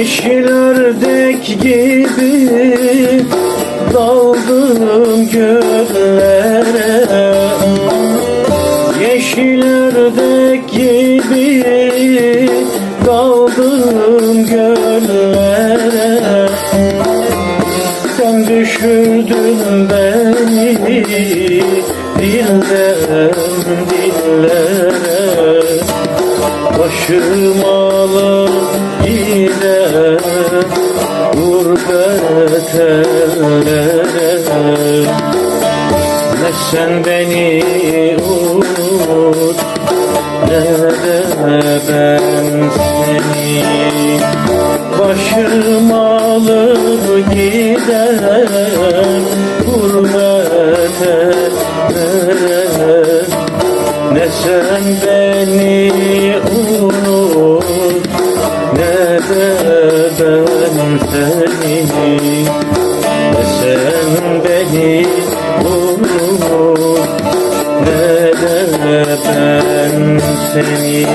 Yeşil ördek gibi daldım göllere Yeşil ördek gibi düşürdün beni dilden dillere. Başım alıp yine gurbet ellere Ne sen beni unut ne de ben seni Başım alıp gider gurbet ellere ne sen beni unut Ne de ben seni. Ne sen beni unut Ne de ben seni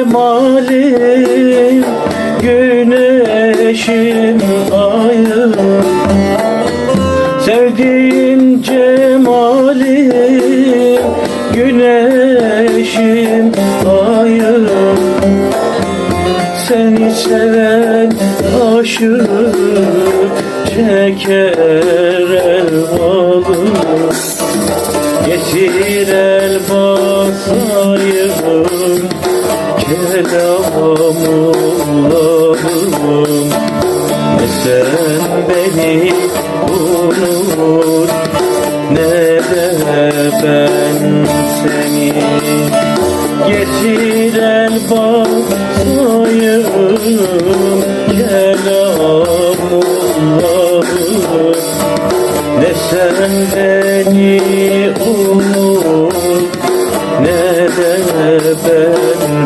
cemalim Güneşim ayım Sevdiğim cemalim Güneşim ayım Seni seven aşık Çeker el balım Getir el Kelamullarım Ne sen beni unut? Ne de ben seni? Getir el basayım Kelamullarım ne sen beni